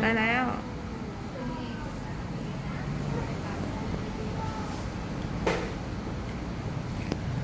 ได้แล้ว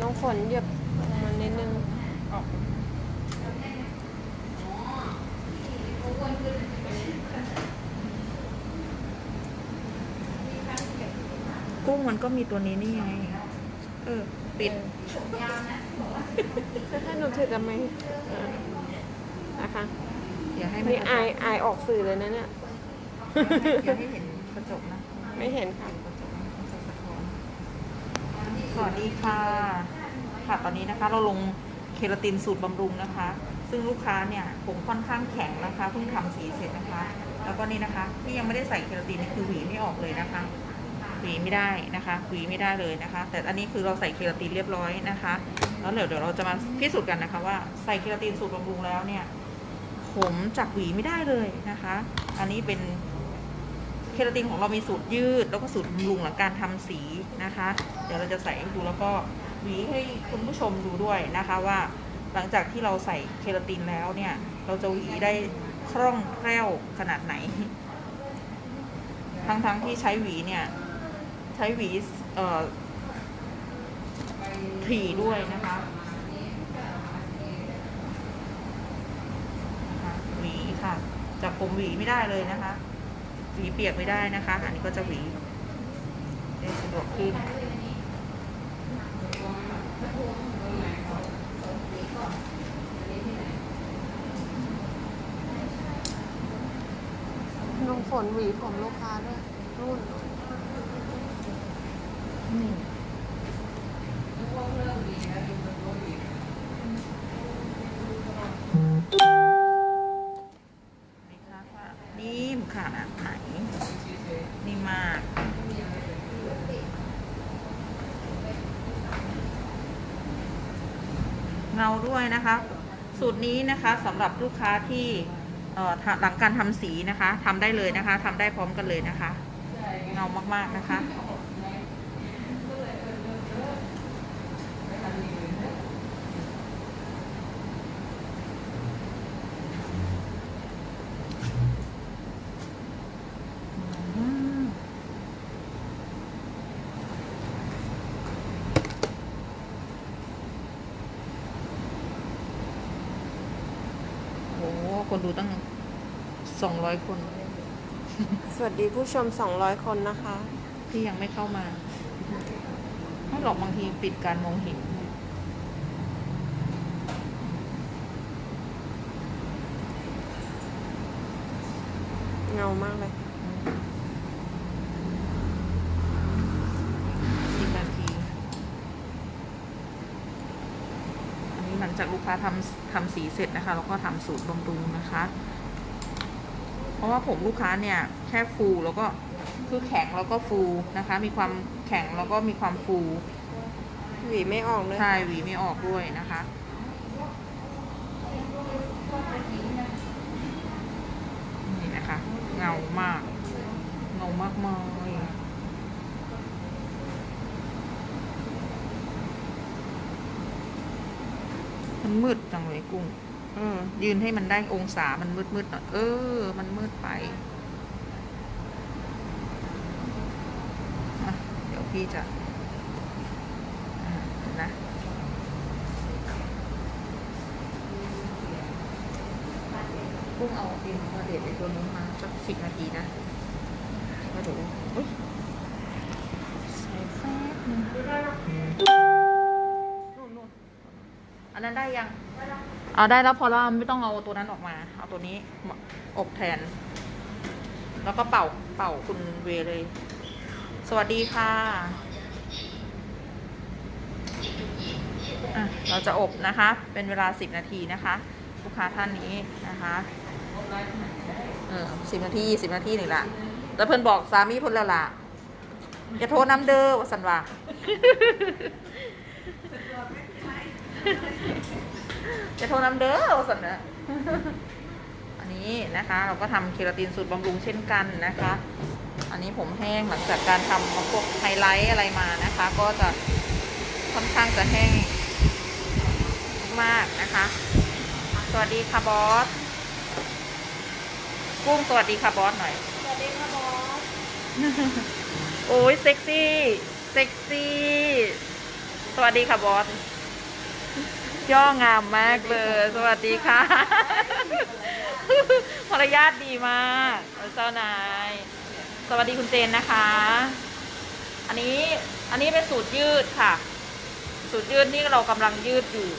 น้องฝนเหยียบมันนิดนึงออกกุ้งมันก็มีตัวนี้นี่ไง เออ ปิดให้หนูถือทำไมอะนะคะ อย่าให้มันนี่อายอายออกสื่อเลยนะเนี่ย อย่าให้เห็นกระจกนะไม่เห็นค่ะสวัสดีค่ะ ค่ะตอนนี้นะคะเราลงเคราตินสูตรบำรุงนะคะ ซึ่งลูกค้าเนี่ยผมค่อนข้างแข็งนะคะเพิ่งทำสีเสร็จนะคะ แล้วก็นี่นะคะที่ยังไม่ได้ใส่เคราตินนี่คือหวีไม่ออกเลยนะคะหวีไม่ได้นะคะหวีไม่ได้เลยนะคะ แต่อันนี้คือเราใส่เคราตินเรียบร้อยนะคะ แล้วเดี๋ยวเดี๋ยวเราจะมาพิสูจน์กันนะคะว่าใส่เคราตินสูตรบำรุงแล้วเนี่ย ผมจับหวีไม่ได้เลยนะคะ อันนี้เป็นเคราตินของเรามีสูตรยืด แล้วก็สูตรบำรุงหลังการทำสีนะคะ เดี๋ยวเราจะใส่ให้ดูแล้วก็หวีให้คุณผู้ชมดูด้วยนะคะว่าหลังจากที่เราใส่เคราตินแล้วเนี่ย เราจะหวีได้คล่องแคล่วขนาดไหน ทั้งๆทที่ใช้หวีเนี่ย ใช้หวีเอ่อถี่ด้วยนะคะหวีค่ะ จับผมหวีไม่ได้เลยนะคะ หวีเปียกไม่ได้นะคะ อันนี้ก็จะหวีได้สะดวกขึ้นลงฝนหวีผมลูกค้าด้วยรุ่น เงาด้วยนะคะ สูตรนี้นะคะสำหรับลูกค้าที่หลังการทำสีนะคะทำได้เลยนะคะทำได้พร้อมกันเลยนะคะ เงามากๆนะคะ คนดูตั้งสองร้อยคน สวัสดีผู้ชม 200 คนนะคะ ที่ยังไม่เข้ามาไม่หรอกบางทีปิดการมองเห็น เงามากเลย สิบนาที อันนี้หลังจากลูกค้าทำ ทำสีเสร็จนะคะแล้วก็ทำสูตรบำรุงนะคะ เพราะว่าผมลูกค้าเนี่ยแค่ฟูแล้วก็คือแข็งแล้วก็ฟูนะคะ มีความแข็งแล้วก็มีความฟูหวีไม่ออกเลยใช่หวีไม่ออกด้วยนะคะนี่นะคะ เงามาก เงามากมาย มันมืดจังเลยกุ้ง เออ ยืนให้มันได้องศามันมืดมืดๆหน่อย เออ มันมืดไปอะเดี๋ยวพี่จะอ่าเดี๋ยวนะกุ้งเอาดินมาเด็ดไอตัวนู้นมาสักสิบนาทีนะมาดูอุ๊ยใส่แฟบนึงนู่นนู่น อันนั้นได้ยังเอาได้แล้วพอแล้วไม่ต้องเอาตัวนั้นออกมา เอาตัวนี้อบแทน แล้วก็เป่าเป่าคุณเวเลย สวัสดีค่ะะเราจะอบนะคะ เป็นเวลาสิบนาทีนะคะ ลูกค้าท่านนี้นะคะเออสิบนาทีสิบนาทีหนึ่งละแล้วเพิ่อนบอกสามีเพิ่นแล้วล่ะอย่าโทรน้ำเด้อว่าสันว่า จะโทรน้ำเด้อว่าสันนะอันนี้นะคะ เราก็ทำเคราตินสูตรบำรุงเช่นกันนะคะ อันนี้ผมแห้งหลังจากการทำพวกไฮไลท์อะไรมานะคะ ก็จะค่อนข้างจะแห้งมากนะคะ สวัสดีค่ะบอสกกุ้งสวัสดีค่ะบอสหน่อย สวัสดีค่ะบอส โอ้ยเซ็กซี่ เซ็กซี่ สวัสดีค่ะบอส ย่องามมากเลย สวัสดีค่ะมารยาทดีมากเจ้านาย สวัสดีคุณเจนนะคะ อันนี้อันนี้เป็นสูตรยืดค่ะ สูตรยืดนี่เรากำลังยืดอยู่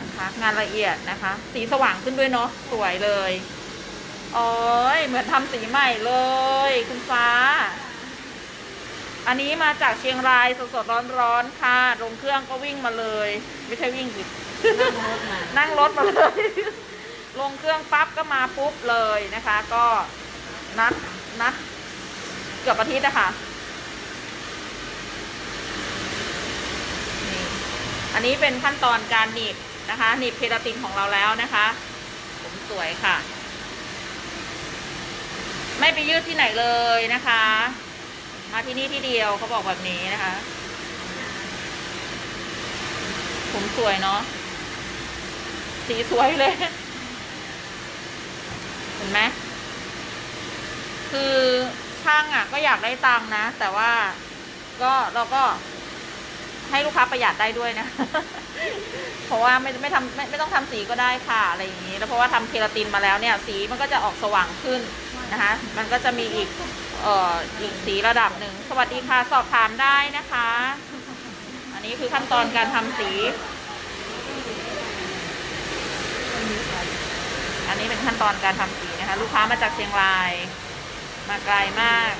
นะคะงานละเอียดนะคะ สีสว่างขึ้นด้วยเนาะสวยเลยโอ้ยเหมือนทำสีใหม่เลย คุณฟ้า อันนี้มาจากเชียงรายสดๆร้อนๆค่ะ ลงเครื่องก็วิ่งมาเลย ไม่ใช่วิ่งสินั่งรถมานั่งรถมาเลย ลงเครื่องปั๊บก็มาปุ๊บเลยนะคะ ก็นัดนัดเกือบอาทิตย์นะคะนี่อันนี้เป็นขั้นตอนการหนีบนะคะหนีบเคราตินของเราแล้วนะคะ ผมสวยค่ะ ไม่ไปยืดที่ไหนเลยนะคะ มาที่นี่ที่เดียวเขาบอกแบบนี้นะคะ ผมสวยเนาะสีสวยเลย เห็นไหมคือช่างอะ ก็อยากได้ตังค์นะ แต่ว่าก็เราก็ให้ลูกค้าประหยัดได้ด้วยนะ เพราะว่าไม่ไม่ทำไม่ไม่ต้องทำสีก็ได้ค่ะอะไรอย่างนี้ แล้วเพราะว่าทำเคราตินมาแล้วเนี่ย สีมันก็จะออกสว่างขึ้นนะคะ มันก็จะมีอีก เอ่ออีกสีระดับหนึ่ง สวัสดีค่ะ สอบถามได้นะคะ อันนี้คือขั้นตอนการทำสี อันนี้เป็นขั้นตอนการทำสีนะคะ ลูกค้ามาจากเชียงราย มาไกลมาก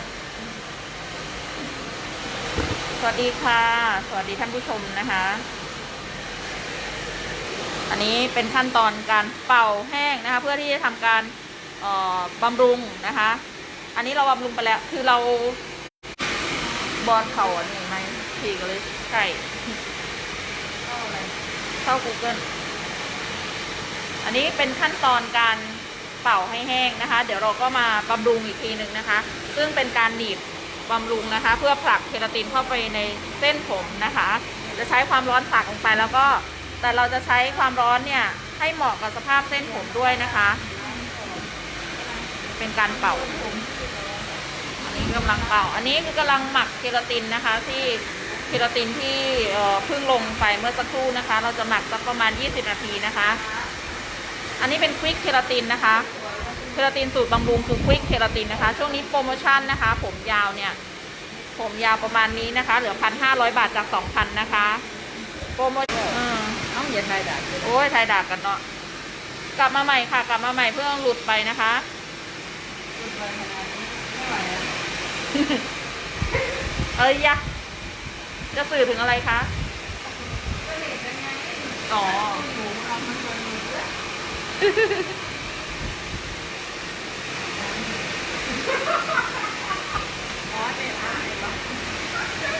สวัสดีค่ะ สวัสดีท่านผู้ชมนะคะ อันนี้เป็นขั้นตอนการเป่าแห้งนะคะ เพื่อที่จะทำการบำรุงนะคะ อันนี้เราบำรุงไปแล้ว คือเราบอลเข่าอันนี้ไหมพี่ก็เลยใช่เข้า Google อันนี้เป็นขั้นตอนการเป่าให้แห้งนะคะ เดี๋ยวเราก็มาบำรุงอีกทีหนึ่งนะคะ ซึ่งเป็นการหนีบบำรุงนะคะ เพื่อผลักเคราตินเข้าไปในเส้นผมนะคะ จะใช้ความร้อนผลักลงไปแล้วก็ แต่เราจะใช้ความร้อนเนี่ยให้เหมาะกับสภาพเส้นผมด้วยนะคะ เป็นการเป่า อันนี้กำลังเป่า อันนี้คือกำลังหมักเคราตินนะคะ ที่เคราตินที่เอ่อเพิ่งลงไปเมื่อสักครู่นะคะ เราจะหมักสักประมาณ 20 นาทีนะคะ อันนี้เป็นควิกเคราตินนะคะเคราตินสูตรบำรุงคือควิกเคราตินนะคะ ช่วงนี้โปรโมชั่นนะคะ ผมยาวเนี่ย ผมยาวประมาณนี้นะคะ เหลือพันห้าร้อยบาทจากสองพันนะคะ โปรโมชั่นเอ้าอย่าทายด่าเลยโอ้ยไทยด่ากันเนาะกลับมาใหม่ค่ะ กลับมาใหม่เพื่อหลุดไปนะคะ เอ้ยยะจะสื่อถึงอะไรคะอ๋อ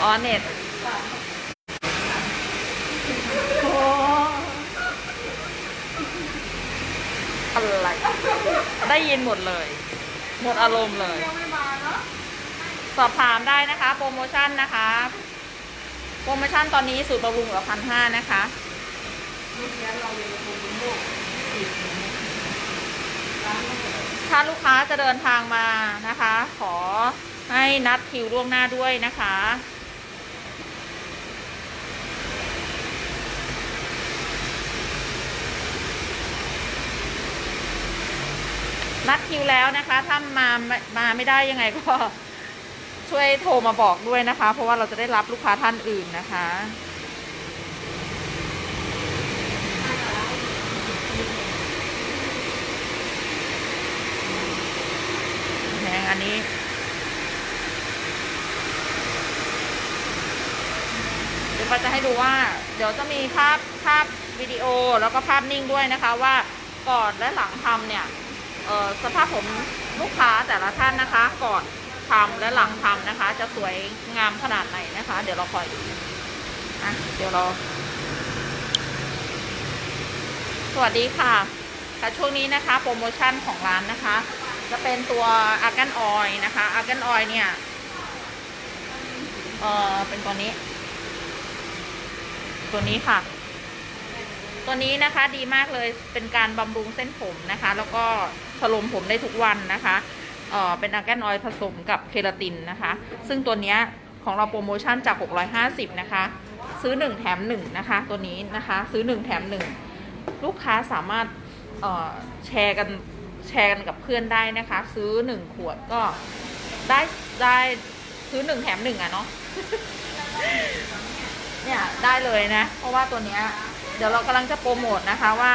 อ๋อเน็ต โอ้อะไร ได้ยินหมดเลย หมดอารมณ์เลย สอบถามได้นะคะ โปรโมชั่นนะคะ โปรโมชั่นตอนนี้สูตรบำรุงเหลือพันห้านะคะถ้าลูกค้าจะเดินทางมานะคะ ขอให้นัดคิวล่วงหน้าด้วยนะคะ นัดคิวแล้วนะคะ ถ้ามามาไม่ได้ยังไงก็ช่วยโทรมาบอกด้วยนะคะ เพราะว่าเราจะได้รับลูกค้าท่านอื่นนะคะแพงอันนี้เดี๋ยวป้าจะให้ดูว่า เดี๋ยวจะมีภาพภาพวิดีโอแล้วก็ภาพนิ่งด้วยนะคะว่าก่อนและหลังทำเนี่ย สภาพผมลูกค้าแต่ละท่านนะคะ ก่อนทำและหลังทำนะคะ จะสวยงามขนาดไหนนะคะ เดี๋ยวเราคอยดูอะเดี๋ยวเราสวัสดีค่ะค่ะช่วงนี้นะคะโปรโมชั่นของร้านนะคะ จะเป็นตัวอาร์กันออยนะคะอาร์กันออยเนี่ยเออเป็นตัวนี้ ตัวนี้ค่ะ ตัวนี้นะคะดีมากเลยเป็นการบำรุงเส้นผมนะคะ แล้วก็ ลมผมได้ทุกวันนะคะเออเป็นอาร์แกนออยล์ผสมกับเคราตินนะคะ ซึ่งตัวเนี้ยของเราโปรโมชั่นจาก 650 นะคะ ซื้อ 1 แถม 1 นะคะ ตัวนี้นะคะ ซื้อ 1 แถม 1 ลูกค้าสามารถแชร์กันแชร์กันกับเพื่อนได้นะคะ ซื้อ 1 ขวดก็ได้ได้ซื้อ 1 แถม 1 อะเนาะเนี่ย ได้เลยนะ เพราะว่าตัวเนี้ย เดี๋ยวเรากำลังจะโปรโมทนะคะว่า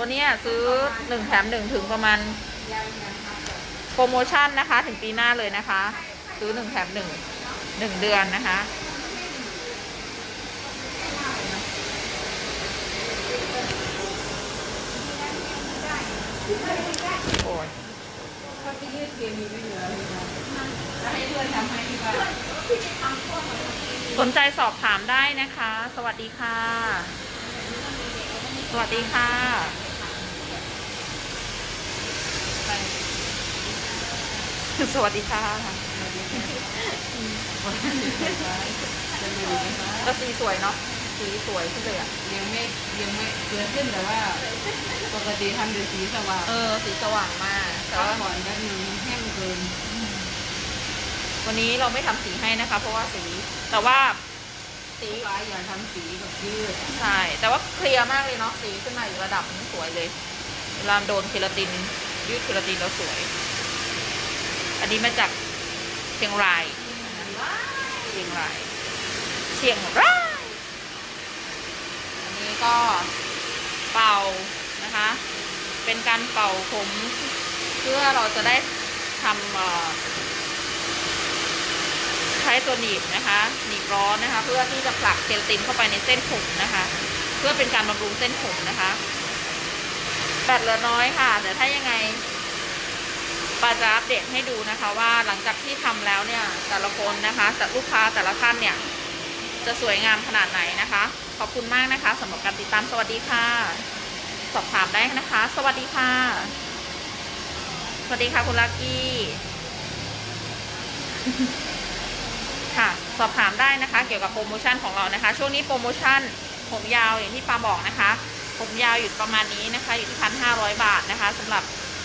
ตัวเนี้ยซื้อ1แถม1ถึงประมาณโปรโมชั่นนะคะ ถึงปีหน้าเลยนะคะ ซื้อ1แถม1 1เดือนนะคะโอ้ยสนใจสอบถามได้นะคะ สวัสดีค่ะ สวัสดีค่ะ สวัสดีค่ะก็สีสวยเนาะ สีสวยขึ้นเลยอะ ยังไม่ยังไม่เกิดขึ้นแต่ว่าปกติทำด้วยสีสว่างเออ สีสว่างมากแต่พักว่าผ่อนแป๊บนึงแห้งเกิน วันนี้เราไม่ทำสีให้นะคะ เพราะว่าสีแต่ว่าสีฟ้าอยากทำสีแบบยืด ใช่ แต่ว่าเคลียร์มากเลยเนาะ สีขึ้นมาอยู่ระดับนี้สวยเลยเวลาโดนเคราติน ยืดเคราตินแล้วสวย อันนี้มาจากเชียงราย เชียงราย เชียงราย อันนี้ก็เป่านะคะ เป็นการเป่าผมเพื่อเราจะได้ทำใช้ตัวหนีบนะคะ หนีบร้อนนะคะ เพื่อที่จะผลักเคลาตินเข้าไปในเส้นผมนะคะ เพื่อเป็นการบำรุงเส้นผมนะคะ แบตเหลือน้อยค่ะ เดี๋ยวถ้ายังไงปาจะอัปเดตให้ดูนะคะว่าหลังจากที่ทำแล้วเนี่ย แต่ละคนนะคะแต่ลูกค้าแต่ละท่านเนี่ย จะสวยงามขนาดไหนนะคะ ขอบคุณมากนะคะสำหรับการติดตามสวัสดีค่ะ สอบถามได้นะคะ สวัสดีค่ะ สวัสดีค่ะคุณลักกี้ ค่ะ สอบถามได้นะคะ เกี่ยวกับโปรโมชั่นของเรานะคะ ช่วงนี้โปรโมชั่นผมยาวอย่างที่ปาบอกนะคะ ผมยาวอยู่ประมาณนี้นะคะ อยู่ที่พันห้าร้อยบาทนะคะสำหรับ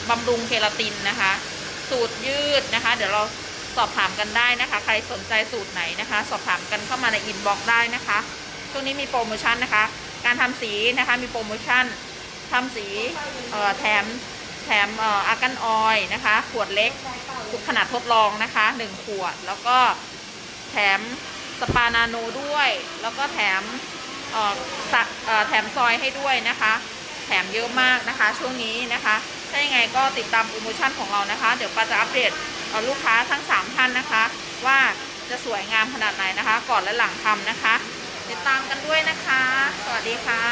บำรุงเคราตินนะคะ สูตรยืดนะคะ เดี๋ยวเราสอบถามกันได้นะคะ ใครสนใจสูตรไหนนะคะ สอบถามกันเข้ามาในอินบ็อกซ์ได้นะคะ ช่วงนี้มีโปรโมชั่นนะคะ การทำสีนะคะมีโปรโมชั่นทำสีเอ่อแถมแถมเอ่ออากันออยนะคะ ขวดเล็กขนาดทดลองนะคะหนึ่งขวด แล้วก็แถมสปานาโนด้วย แล้วก็แถม แถมซอยให้ด้วยนะคะ แถมเยอะมากนะคะ ช่วงนี้นะคะ ถ้ายังไงก็ติดตามโปรโมชั่นของเรานะคะ เดี๋ยวปาจะอัปเดตลูกค้าทั้ง 3 ท่านนะคะ ว่าจะสวยงามขนาดไหนนะคะ ก่อนและหลังทำนะคะ ติดตามกันด้วยนะคะ สวัสดีค่ะ